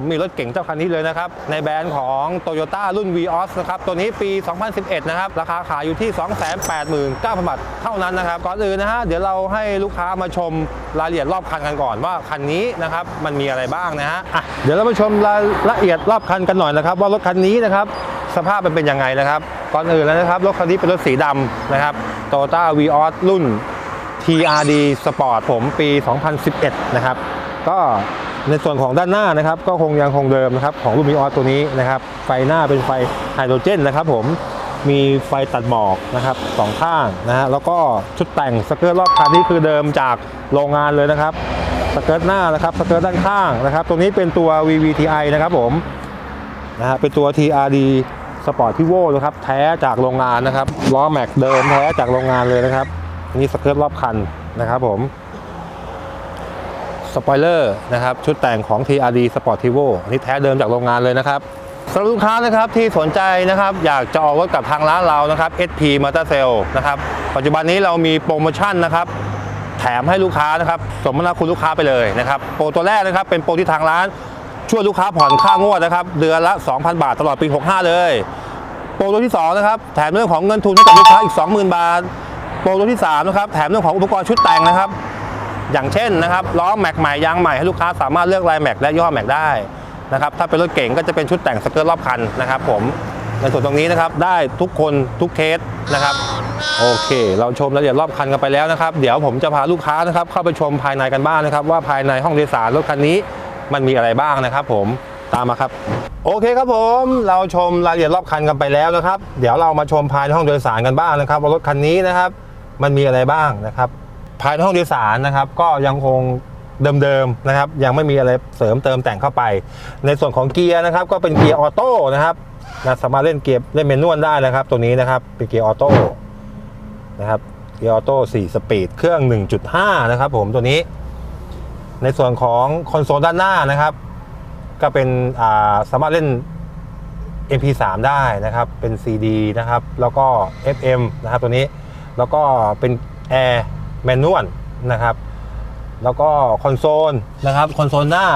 ผมมีรถเก่งเจ้าคันนี้เลยนะครับ ในแบรนด์ของ Toyota รุ่น Vios นะครับ ตัวนี้ปี 2011 นะครับ ราคาขายอยู่ที่ 289,000 บาทเท่านั้นนะครับ ก่อนอื่นนะฮะ เดี๋ยวเราให้ลูกค้ามาชมรายละเอียดรอบคันกันก่อนว่าคันนี้นะครับมันมีอะไรบ้างนะฮะอะเดี๋ยวเรามาชมรายละเอียดรอบคันกันหน่อยนะครับ ว่ารถคันนี้นะครับสภาพมันเป็นยังไงนะครับ ก่อนอื่นแล้วนะครับรถคันนี้เป็นรถสีดำนะครับ Toyota Vios รุ่น TRD Sport ผมปี 2011 นะครับ ก็ ในส่วนของด้านหน้านะครับ ก็คงยังคงเดิมนะครับของรุ่นมีออสตัวนี้นะครับ ไฟหน้าเป็นไฟไฮโดรเจนนะครับ ผมมีไฟตัดหมอกนะครับสองข้างนะฮะแล้วก็ชุดแต่งสเกิร์ตรอบคันนี้คือเดิมจากโรงงานเลยนะครับสเกิร์ตหน้านะครับสเกิร์ตด้านข้างนะครับ ตัวนี้เป็นตัว VVTi นะครับผมนะฮะเป็นตัว TRD Sport t i v o นะครับแท้จากโรงงานนะครับล้อแม็กเดิมแท้จากโรงงานเลยนะครับนี่สเกิร์ตรอบคันนะครับผม สปอยเลอร์นะครับชุดแต่งของ TRD Sportivo อันนี้แท้เดิมจากโรงงานเลยนะครับสำหรับลูกค้านะครับที่สนใจนะครับอยากจะออกรถกับทางร้านเรานะครับ SP Motor Sale นะครับปัจจุบันนี้เรามีโปรโมชั่นนะครับแถมให้ลูกค้านะครับสมนาคุณลูกค้าไปเลยนะครับโปรตัวแรกนะครับเป็นโปรที่ทางร้าน ช่วยลูกค้าผ่อนค่างวดนะครับเดือนละ 2,000 บาทตลอดปี 65 เลย โปรตัวที่2นะครับแถมเรื่องของเงินทุนให้กับลูกค้าอีก 20,000 บาท โปรตัวที่3นะครับแถมเรื่องของอุปกรณ์ชุดแต่งนะครับ อย่างเช่นนะครับล้อแม็กใหม่ยางใหม่ให้ลูกค้าสามารถเลือกลายแม็กและย่ห้อแม็กได้นะครับถ้าเป็นรถเก่งก็จะเป็นชุดแต่งสเกิร์ตรอบคันนะครับผมในส่วนตรงนี้นะครับได้ทุกคนทุกเคสนะครับโอเค เราชมรายละเอียดรอบคันกันไปแล้วนะครับ เดี๋ยวผมจะพาลูกค้านะครับเข้าไปชมภายในกันบ้างนะครับ ว่าภายในห้องโดยสารรถคันนี้มันมีอะไรบ้างนะครับ ผมตามมาครับ โอเคครับผมเราชมรายละเอียดรอบคันกันไปแล้วนะครับ เดี๋ยวเรามาชมภายในห้องโดยสารกันบ้างนะครับว่ารถคันนี้นะครับ มันมีอะไรบ้างนะครับ ภายในห้องโดยสารนะครับ ก็ยังคงเดิมๆนะครับ ยังไม่มีอะไรเสริมเติมแต่งเข้าไป ในส่วนของเกียร์นะครับ ก็เป็นเกียร์ออโต้นะครับนะสามารถเล่นเกียร์เล่นเมนนวลได้นะครับ ตัวนี้นะครับเป็นเกียร์ออโต้นะครับเกียร์ออโต้4สปีดเครื่อง 1.5 นะครับ ผมตัวนี้ ในส่วนของคอนโซลด้านหน้านะครับ ก็เป็นาสามารถเล่น MP3 ได้นะครับ เป็น CD นะครับ แล้วก็ FM นะครับตัวนี้ แล้วก็เป็นแอร์ แมนนวลนะครับ แล้วก็คอนโซลนะครับคอนโซลหน้า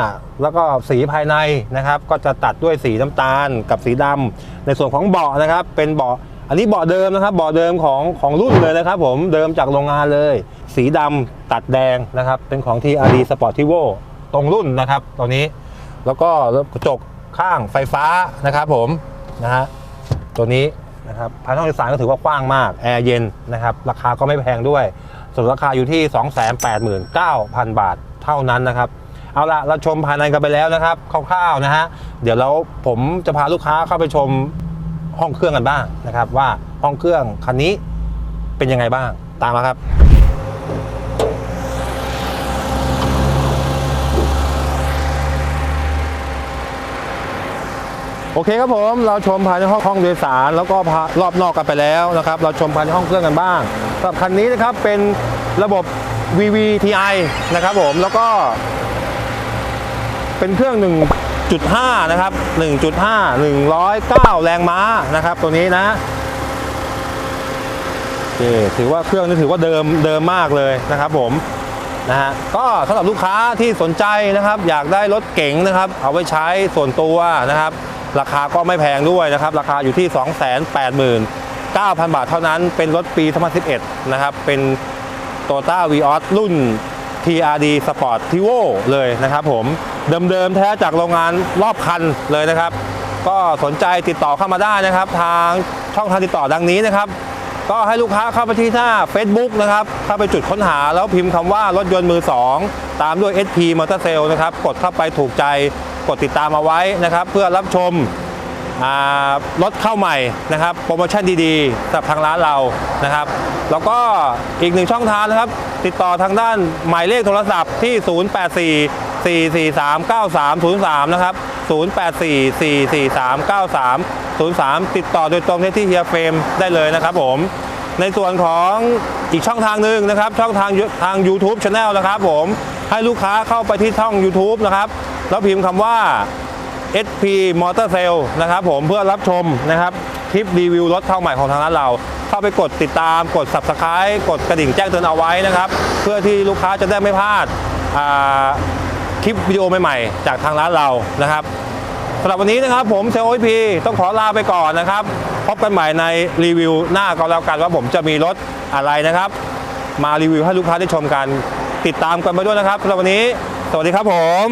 แล้วก็สีภายในนะครับ ก็จะตัดด้วยสีน้ำตาลกับสีดำในส่วนของเบาะนะครับ เป็นเบาะอันนี้เบาะเดิมนะครับเบาะเดิมของของรุ่นเลยนะครับ ผมเดิมจากโรงงานเลย สีดำตัดแดงนะครับ เป็นของ TRD Sportivo ตรงรุ่นนะครับตัวนี้ แล้วก็กระจกข้างไฟฟ้านะครับ ผมนะฮะตัวนี้นะครับภายในห้องโดยสารก็ถือว่ากว้างมากแอร์เย็นนะครับ ราคาก็ไม่แพงด้วย ส่วนราคาอยู่ที่ 289,000 บาทเท่านั้นนะครับ เอาละเราชมภายในกันไปแล้วนะครับคร่าวๆนะฮะเดี๋ยวแล้วผมจะพาลูกค้าเข้าไปชมห้องเครื่องกันบ้างนะครับ ว่าห้องเครื่องคันนี้เป็นยังไงบ้างตามมาครับ โอเคครับผมเราชมภายในห้องห้องโดยสาร แล้วก็รอบนอกกันไปแล้วนะครับ เราชมภายในห้องเครื่องกันบ้างสำหรับคันนี้นะครับเป็นระบบ VVTi นะครับผมแล้วก็เป็นเครื่อง 1.5 นะครับ 1.5 109 แรงม้านะครับ ตัวนี้นะโอเคถือว่าเครื่องนี่ถือว่าเดิมเดิมมากเลยนะครับผมนะฮะก็สำหรับลูกค้าที่สนใจนะครับ อยากได้รถเก๋งนะครับ เอาไว้ใช้ส่วนตัวนะครับ ราคาก็ไม่แพงด้วยนะครับ ราคาอยู่ที่ 289,000 บาทเท่านั้น เป็นรถปี 2011 นะครับ เป็น Toyota Vios รุ่น TRD Sport t i v o เลยนะครับผม เดิมๆแท้จากโรงงานรอบคันเลยนะครับ ก็สนใจติดต่อเข้ามาได้นะครับ ทางช่องทางติดต่อดังนี้นะครับ ก็ให้ลูกค้าเข้าไปที่หน้า Facebook นะครับเข้าไปจุดค้นหาแล้วพิมพ์คำว่ารถยนต์มือ 2 ตามด้วย SP Motor Sale นะครับ กดเข้าไปถูกใจ กดติดตามเอาไว้นะครับ เพื่อรับชมรถเข้าใหม่นะครับโปรโมชั่นดีๆสำหรับทางร้านเรานะครับ แล้วก็อีกหนึ่งช่องทางนะครับ ติดต่อทางด้านหมายเลขโทรศัพท์ที่ 084 443 9303 นะครับ 084 443 9303 ติดต่อโดยตรงได้ที่เฮียเฟรมได้เลยนะครับผมในส่วนของอีกช่องทางหนึ่งนะครับ ช่องทางทาง YouTube Channel นะครับผมให้ลูกค้าเข้าไปที่ช่อง YouTube นะครับ แล้วพิมพ์คำว่า SP Motor Sale นะครับผมเพื่อรับชมนะครับคลิปรีวิวรถเข้าใหม่ของทางร้านเรา เข้าไปกดติดตามกด Subscribe กดกระดิ่งแจ้งเตือนเอาไว้นะครับ เพื่อที่ลูกค้าจะได้ไม่พลาดคลิปวิดีโอใหม่ๆ จากทางร้านเรานะครับสำหรับวันนี้นะครับผมเซลล์โอพีต้องขอลาไปก่อนนะครับ พบกันใหม่ในรีวิวหน้าก็แล้วกันว่าผมจะมีรถอะไรนะครับ มารีวิวให้ลูกค้าได้ชมกัน ติดตามกันไปด้วยนะครับสำหรับวันนี้ สวัสดีครับผม